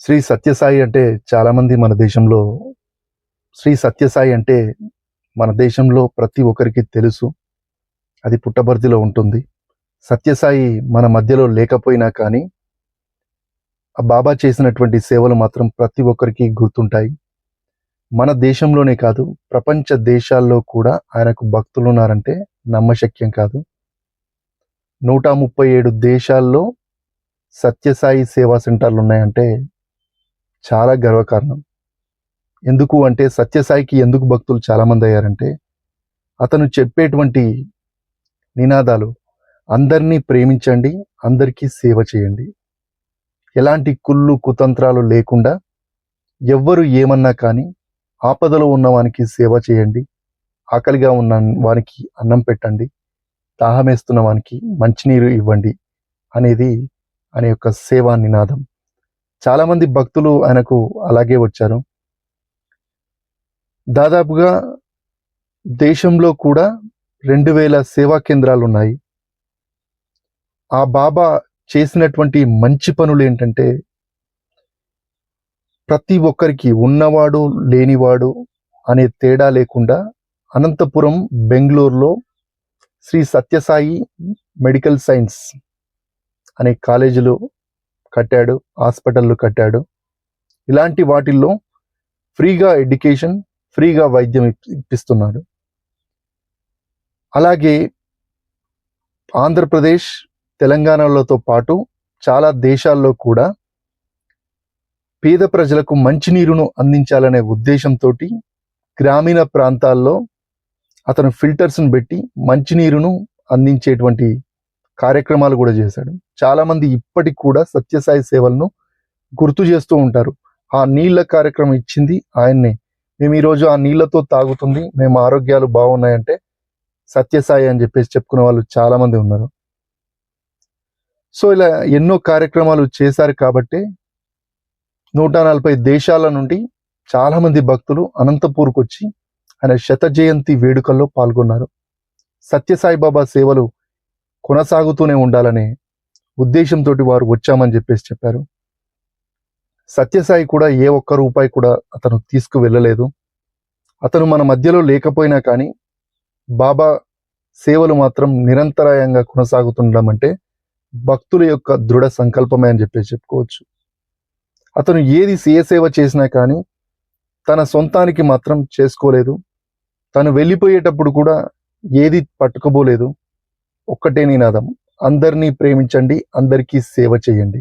శ్రీ సత్యసాయి అంటే చాలామంది మన దేశంలో శ్రీ సత్యసాయి అంటే మన దేశంలో ప్రతి ఒక్కరికి తెలుసు. అది పుట్టబర్తిలో ఉంటుంది. సత్యసాయి మన మధ్యలో లేకపోయినా కానీ ఆ బాబా చేసినటువంటి సేవలు మాత్రం ప్రతి ఒక్కరికి గుర్తుంటాయి. మన దేశంలోనే కాదు ప్రపంచ దేశాల్లో కూడా ఆయనకు భక్తులు ఉన్నారంటే నమ్మశక్యం కాదు. నూట ముప్పై ఏడు దేశాల్లో సత్యసాయి సేవా సెంటర్లు ఉన్నాయంటే చాలా గర్వకారణం. ఎందుకు అంటే సత్యసాయికి ఎందుకు భక్తులు చాలామంది అయ్యారంటే అతను చెప్పేటువంటి నినాదాలు అందరినీ ప్రేమించండి అందరికీ సేవ చేయండి. ఎలాంటి కుళ్ళు కుతంత్రాలు లేకుండా ఎవ్వరు ఏమన్నా కానీ ఆపదలో ఉన్న వానికి సేవ చేయండి ఆకలిగా ఉన్న వానికి అన్నం పెట్టండి దాహమేస్తున్న వానికి మంచినీరు ఇవ్వండి అనేది అనే యొక్క సేవా నినాదం. చాలామంది భక్తులు ఆయనకు అలాగే వచ్చారు. దాదాపుగా దేశంలో కూడా రెండు వేల సేవా కేంద్రాలు ఉన్నాయి. ఆ బాబా చేసినటువంటి మంచి పనులు ఏంటంటే ప్రతి ఒక్కరికి ఉన్నవాడు లేనివాడు అనే తేడా లేకుండా అనంతపురం బెంగళూరులో శ్రీ సత్యసాయి మెడికల్ సైన్స్ అనే కాలేజీలో కట్టాడు హాస్పిటళ్ళు కట్టాడు. ఇలాంటి వాటిల్లో ఫ్రీగా ఎడ్యుకేషన్ ఫ్రీగా వైద్యం ఇప్పిస్తున్నాడు. అలాగే ఆంధ్రప్రదేశ్ తెలంగాణలతో పాటు చాలా దేశాల్లో కూడా పేద ప్రజలకు మంచినీరును అందించాలనే ఉద్దేశంతో గ్రామీణ ప్రాంతాల్లో అతను ఫిల్టర్స్ను పెట్టి మంచినీరును అందించేటువంటి కార్యక్రమాలు కూడా చేశాడు. చాలా మంది ఇప్పటికి కూడా సత్యసాయి సేవలను గుర్తు చేస్తూ ఉంటారు. ఆ నీళ్ళ కార్యక్రమం ఇచ్చింది ఆయన్నే. మేము ఈరోజు ఆ నీళ్ళతో తాగుతుంది. మేము ఆరోగ్యాలు బాగున్నాయంటే సత్యసాయి అని చెప్పేసి చెప్పుకునే వాళ్ళు చాలా మంది ఉన్నారు. సో ఇలా ఎన్నో కార్యక్రమాలు చేశారు కాబట్టి నూట నలభై దేశాల నుండి చాలా మంది భక్తులు అనంతపూర్కి వచ్చి ఆయన శత జయంతి వేడుకల్లో పాల్గొన్నారు. సత్యసాయి బాబా సేవలు కొనసాగుతూనే ఉండాలనే ఉద్దేశంతో వారు వచ్చామని చెప్పేసి చెప్పారు. సత్యసాయి కూడా ఏ ఒక్క రూపాయి కూడా అతను తీసుకు వెళ్ళలేదు అతను మన మధ్యలో లేకపోయినా కానీ బాబా సేవలు మాత్రం నిరంతరాయంగా కొనసాగుతుండడం అంటే భక్తుల యొక్క దృఢ సంకల్పమే అని చెప్పేసి చెప్పుకోవచ్చు. అతను ఏది ఏ సేవ చేసినా కానీ తన సొంతానికి మాత్రం చేసుకోలేదు. తను వెళ్ళిపోయేటప్పుడు కూడా ఏది పట్టుకోబోలేదు. ఒక్కటే నినాదం అందరినీ ప్రేమించండి అందరికీ సేవ చేయండి.